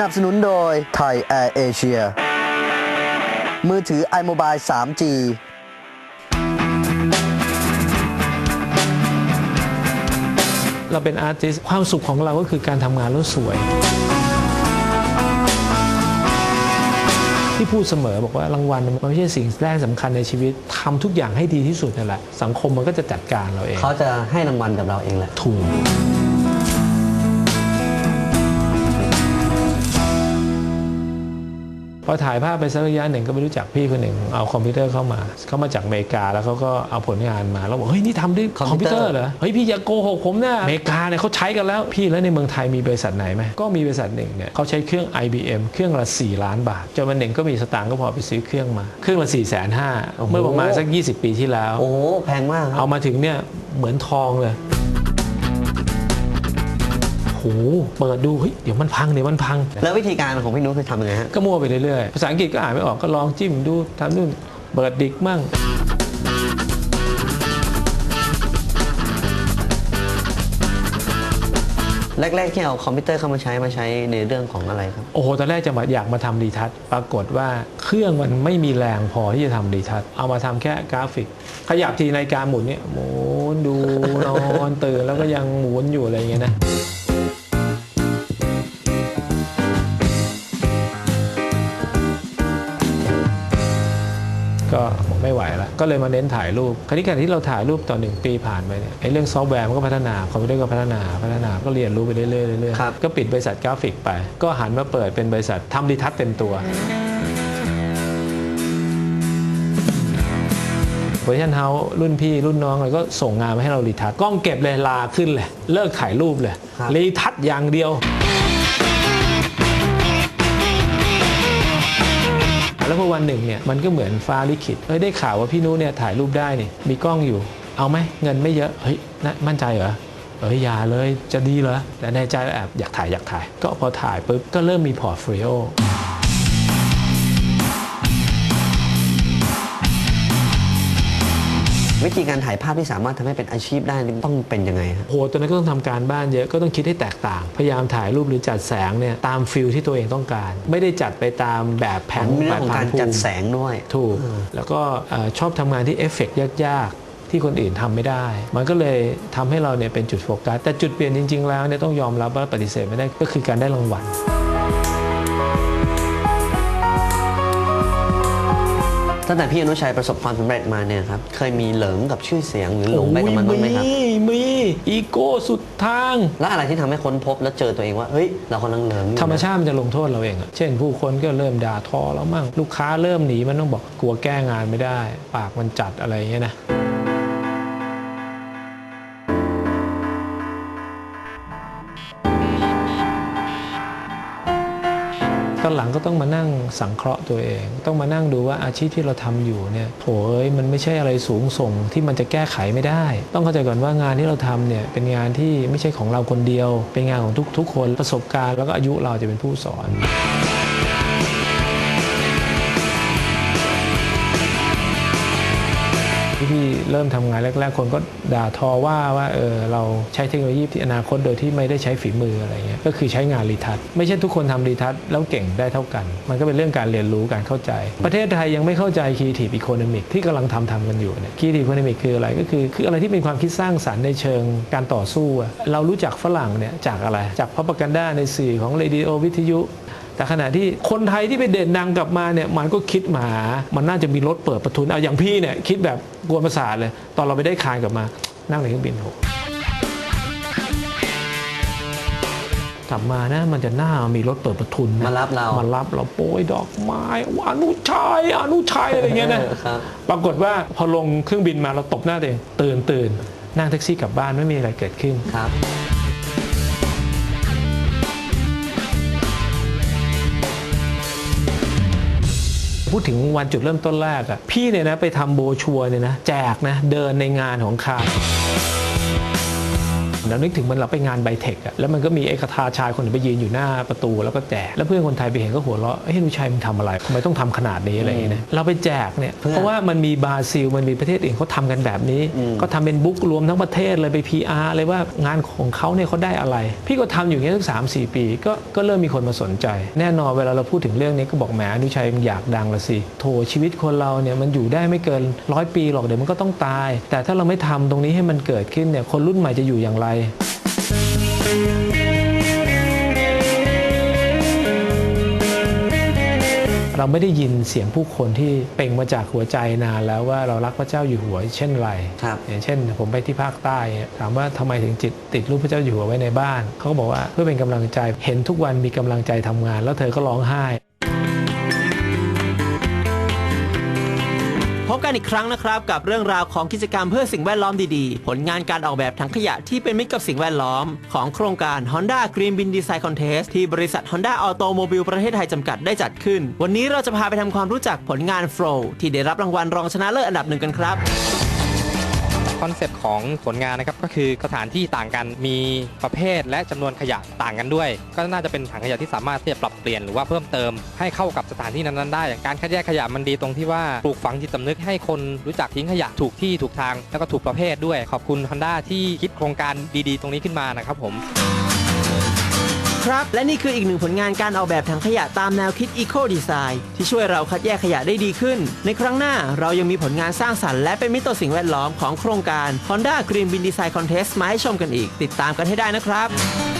นับสนุนโดยไทยแอร์เอเชียมือถือ iMobile 3G เราเป็นอาร์ติสความสุขของเราก็คือการทำงานแล้วสวย ที่พูดเสมอบอกว่ารางวัลมันไม่ใช่สิ่งแรกสำคัญในชีวิตทำทุกอย่างให้ดีที่สุดนั่นแหละ สังคมมันก็จะจัดการเราเอง เขาจะให้รางวัลกับเราเองแหละถูก พอถ่ายภาพไปสักระยะหนึ่งก็ไปรู้จักพี่คนหนึ่งเอาคอมพิวเตอร์เข้ามาเขามาจากอเมริกาแล้วเขาก็เอาผลงานมาแล้วบอกเฮ้ยนี่ทำด้วยคคออมมพิพิววเตเตออร์ร์เหรอเฮ้ยพี่อย่าโกหกผมนะอเมริกาเนี่ยเขาใช้กันแล้วพี่แล้วในเมืองไทยมีบริษัทไหนไหมก็มีบริษัทหนึ่งเนี่ยเขาใช้เครื่อง IBM เครื่องละ 4 ล้านบาทจนวันหนึ่งก็มีสตางค์ก็พอไปซื้อเครื่องมา เครื่องละ4 5 0 0 0เมื่อประมาณสัก 20 ปีที่แล้วโอ้โหแพงมากครัเอาบมาถึงเนี่ยเหมือนทองเลยโหเปิดดูเฮ้ยเดี๋ยวมันพังเดี๋ยวมันพัง แล้ววิธีการของพี่นุ้คือทำยังไงฮะ ก็มั่วไปเรื่อยๆ ภาษาอังกฤษก็อ่านไม่ออกก็ลองจิ้มดูทำนู่นเปิดดิกมั่ง แรกๆที่เอาคอมพิวเตอร์เข้ามาใช้มาใช้ในเรื่องของอะไรครับ โอ้โห ตอนแรกจะมาอยากมาทำรีทัชปรากฏว่าเครื่องมันไม่มีแรงพอที่จะทำรีทัชเอามาทำแค่กราฟิก ขยับทีนาฬิกาหมุนเนี่ยหมุนดูนอนตื่นแล้วก็ยังหมุนอยู่อะไรอย่างเงี้ยนะ ก็บอกไม่ไหวแล้ว ก็เลยมาเน้นถ่ายรูปคราวนี้การที่เราถ่ายรูปต่อหนึ่งปีผ่านไปเนี่ยไอ้เรื่องซอฟต์แวร์มันก็พัฒนาคอมพิวเตอร์ก็พัฒนาพัฒนาก็เรียนรู้ไปเรื่อยๆเรื่อยครับ ๆก็ปิดบริษัทกราฟิกไป ก็หันมาเปิดเป็นบริษัททำรีทัชเต็มตัว เวอร์ชันเฮารุ่นพี่รุ่นน้องอะไรก็ส่งงานมาให้เรารีทัชกล้องเก็บเลยลาขึ้นเลย เลิกถ่ายรูปเลย ครับ รีทัชอย่างเดียว แล้วพอวันหนึ่งเนี่ยมันก็เหมือนฟ้าลิขิตเฮ้ยได้ข่าวว่าพี่นุเนี่ยถ่ายรูปได้นี่มีกล้องอยู่ เอาไหมเงินไม่เยอะเฮ้ยนะมั่นใจเหรอเอ้ยอย่าเลยจะดีเหรอแต่ในใจแอบอยากถ่ายอยากถ่าย ก็พอถ่ายปุ๊บก็เริ่มมีพอร์ตโฟลิโอ วิธีการถ่ายภาพที่สามารถทำให้เป็นอาชีพได้นี่ต้องเป็นยังไงฮะโหตอนนั้นก็ต้องทำการบ้านเยอะก็ต้องคิดให้แตกต่าง พยายามถ่ายรูปหรือจัดแสงเนี่ยตามฟิลที่ตัวเองต้องการ ไม่ได้จัดไปตามแบบแผนมีเรื่แบองบของพัการนภูจัดมิแสงด้วย ถูก แล้วก็เอ่อชอบทำงานที่เอฟเฟกต์ยากๆ ที่คนอื่นทำไม่ได้ มันก็เลยทำให้เราเนี่ยเป็นจุดโฟกัส แต่จุดเปลี่ยนจริง ๆ แล้วเนี่ยต้องยอมรับว่าปฏิเสธไม่ได้ก็คือการได้รางวัล ตั้งแต่พี่อนุชัยประสบความสำเร็จมาเนี่ยครับเคยมีเหลิงกับชื่อเสียงหรือหลงไปกับมันบ้างไหมครับ มีมีอีโก้สุดทาง แล้วอะไรที่ทำให้ค้นพบแล้วเจอตัวเองว่าเฮ้ยเรากำลังเหลิงอยู่นะธรรมชาติมันจะลงโทษเราเองอะเช่น ผู้คนก็เริ่มด่าทอเรามั่งลูกค้าเริ่มหนีมันต้องบอกกลัวแก้งานไม่ได้ ปากมันจัดอะไรอย่างเงี้ยนะ อนหลังก็ต้องมานั่งสังเคราะห์ตัวเอง ต้องมานั่งดูว่าอาชีพที่เราทำอยู่เนี่ยโอ้ยมันไม่ใช่อะไรสูงส่งที่มันจะแก้ไขไม่ได้ ต้องเข้าใจก่อนว่างานที่เราทำเนี่ยเป็นงานที่ไม่ใช่ของเราคนเดียว เป็นงานของทุกๆคนประสบการณ์แล้วก็อายุเราจะเป็นผู้สอน เริ่มทำงานแรก ๆ คนก็ด่าทอว่าว่าเออเราใช้เทคโนโลยีที่อนาคตโดยที่ไม่ได้ใช้ฝีมืออะไรเงี้ยก็คือใช้งานรีทัชไม่ใช่ทุกคนทำรีทัชแล้วเก่งได้เท่ากัน มันก็เป็นเรื่องการเรียนรู้การเข้าใจ ประเทศไทยยังไม่เข้าใจ Creative Economic ที่กำลังทำทำกันอยู่เนี่ย Creative Economic คืออะไรก็คือ คืออะไรที่เป็นความคิดสร้างสรรค์ในเชิงการต่อสู้อะเรารู้จักฝรั่งเนี่ยจากอะไร จากพ r o p a g a n d a ในสื่อของเรดิโอวิทยุ แต่ขณะที่คนไทยที่ไปเด่นดังกลับมาเนี่ยมันก็คิดมามันน่าจะมีรถเปิดประทุนเอาอย่างพี่เนี่ยคิดแบบกวนประสาทเลย ตอนเราไปได้คานกลับมานั่งในเครื่องบินโหกลับมานะมันจะหน้ามีรถเปิดประทุนนะมารับเรามารับเราโปรยดอกไม้อนุชัยอนุชัยอะไรเงี้ยนะครับปรากฏว่าพอลงเครื่องบินมาเราตบหน้าตัวเองตื่นตื่นนั่งแท็กซี่กลับบ้านไม่มีอะไรเกิดขึ้นครับ พูดถึงวันจุดเริ่มต้นแรกอะพี่เนี่ยนะไปทำโบชัวเนี่ยนะแจกนะเดินในงานของคาน เรานึกถึงมันเราไปงานไบเทคอะแล้วมันก็มีไอ้คาทาชายคนหนึ่งไปยืนอยู่หน้าประตูแล้วก็แจกแล้วเพื่อนคนไทยไปเห็นก็หัวเราะเฮ้ยนุชัยมึงทำอะไรทำไมต้องทำขนาดนี้อะไรอย่างเงี้ยนะเราไปแจกเนี่ยเพื่อเพราะว่ามันมีบราซิลมันมีประเทศอื่นเขาทำกันแบบนี้ ก็ทำเป็นบุ๊กรวมทั้งประเทศเลยไป PR เลยว่างานของเขาเนี่ยเขาได้อะไร พี่ก็ทำอยู่อย่างเงี้ยสักสามสี่ปี ก็ก็เริ่มมีคนมาสนใจ แน่นอนเวลาเราพูดถึงเรื่องนี้ก็บอกแหมอนุชัยมึงอยากดังละสิโถชีวิตคนเราเนี่ยมันอยู่ได้ไม่เกินร้อยปีหรอกเดี๋ยวมันก็ต้องตาย แต่ถ้าเราไม่ทำตรงนี้ให้มันเกิดขึ้นเนี่ยคนรุ่นใหม่จะอยู่อย่างไรเราไม่ได้ยินเสียงผู้คนที่เปล่งมาจากหัวใจนานแล้วว่าเรารักพระเจ้าอยู่หัวเช่นไรครับอย่างเช่น ผมไปที่ภาคใต้เนี่ยถามว่าทำไมถึงจิตติดรูปพระเจ้าอยู่หัวไว้ในบ้านเขาก็บอกว่าเพื่อเป็นกำลังใจเห็นทุกวันมีกำลังใจทำงาน แล้วเธอก็ร้องไห้ บกันอีกครั้งนะครับ กับเรื่องราวของกิจกรรมเพื่อสิ่งแวดล้อมดีๆ ผลงานการออกแบบถังขยะที่เป็นมิตรกับสิ่งแวดล้อม ของโครงการ Honda Green Bin Design Contest ที่บริษัท Honda Automobile ประเทศไทยจำกัดได้จัดขึ้น วันนี้เราจะพาไปทำความรู้จักผลงาน Flow ที่ได้รับรางวัลรองชนะเลิศอันดับหนึ่งกันครับ คอนเซปต์ของผลงานนะครับก็คือสถานที่ต่างกันมีประเภทและจำนวนขยะต่างกันด้วย ก็น่าจะเป็นถังขยะที่สามารถที่จะปรับเปลี่ยนหรือว่าเพิ่มเติมให้เข้ากับสถานที่นั้นๆได้อย่างการคัดแยกขยะมันดีตรงที่ว่าปลูกฝังจิตสำนึกให้คนรู้จักทิ้งขยะถูกที่ถูกทาง แล้วก็ถูกประเภทด้วย ขอบคุณ Honda ที่คิดโครงการดีๆ ตรงนี้ขึ้นมานะครับผม ครับ และนี่คืออีกหนึ่งผลงานการออกแบบถังขยะตามแนวคิด Eco Design ที่ช่วยเราคัดแยกขยะได้ดีขึ้น ในครั้งหน้าเรายังมีผลงานสร้างสรรค์และเป็นมิตรต่อสิ่งแวดล้อมของโครงการ Honda Green Bin Design Contest มาให้ชมกันอีก ติดตามกันให้ได้นะครับ